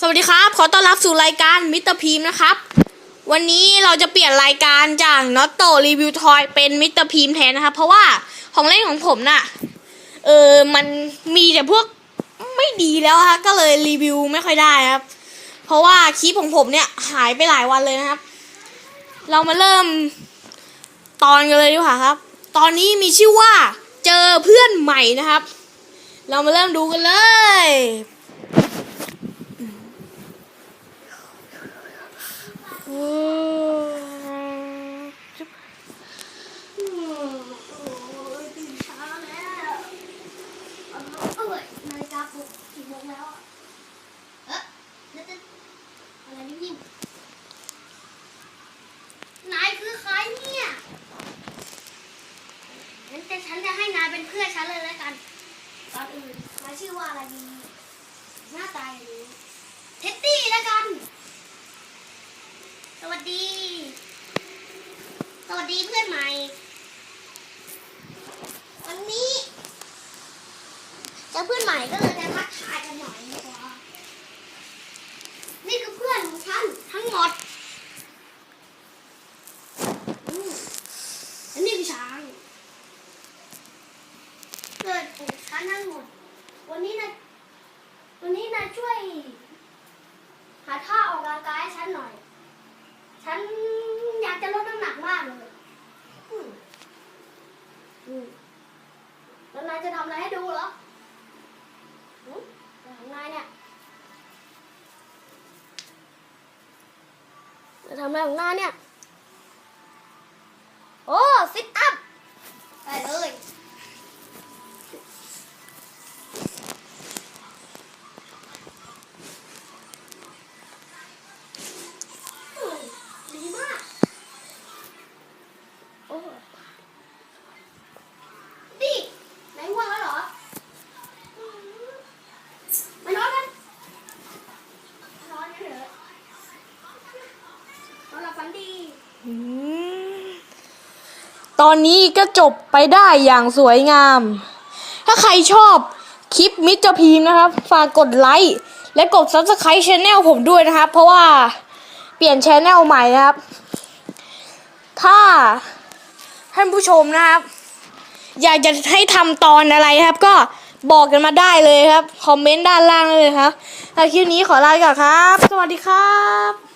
สวัสดีครับ ขอต้อนรับสู่รายการมิตรพีมนะครับ วันนี้เราจะเปลี่ยนรายการจากน็อตโตรีวิวทอยเป็นมิตรพีมแทนนะครับ เพราะว่าของเล่นของผมน่ะ เออมันมีแต่พวกไม่ดีแล้วฮะก็เลยรีวิวไม่ค่อยได้ครับ เพราะว่าคลิปของผมเนี่ยหายไปหลายวันเลยนะครับ เรามาเริ่มตอนกันเลยดีกว่าครับ ตอนนี้มีชื่อว่าเจอเพื่อนใหม่นะครับ เรามาเริ่มดูกันเลย ฉันจะให้นายเป็นเพื่อนฉันเลยแล้วกันก่อนอื่นนายชื่อว่าอะไรดีหน้าตาอย่างนี้เท็ดดี้แล้วกัน สวัสดี สวัสดีเพื่อนใหม่ วันนี้เจะเพื่อนใหม่ก็เลยจะทักทายกันหน่อยดีกว่านี่คือเพื่อนของฉันทั้งหมดอืมและนี่คือช้างเกิดของฉันทั้งหมด วันนี้นะวันนี้นายช่วย หาท่าออกกำลังกายให้ฉันหน่อย ฉันอยากจะลดน้ำหนักมากเลยอืมอืมแล้วนายจะทำอะไรให้ดูเหรอหืมอะไรของนายเนี่ยจะทำอะไรของนายเนี่ย ดิไหนง่วงแล้วเหรอ มานอนกันนอนกันเถอะนอนหลับฝันดี อืมตอนนี้ก็จบไปได้อย่างสวยงาม ถ้าใครชอบคลิปมิสเตอร์พีมนะครับ ฝากกดไลค์ และกด subscribe channel ผมด้วยนะครับ เพราะว่าเปลี่ยนชแนลใหม่นะครับ ถ้า ท่านผู้ชมนะครับ อยากจะให้ทำตอนอะไรครับ ก็บอกกันมาได้เลยครับ คอมเมนต์ด้านล่างเลยครับคลิปนี้ขอลาไปก่อนครับ สวัสดีครับ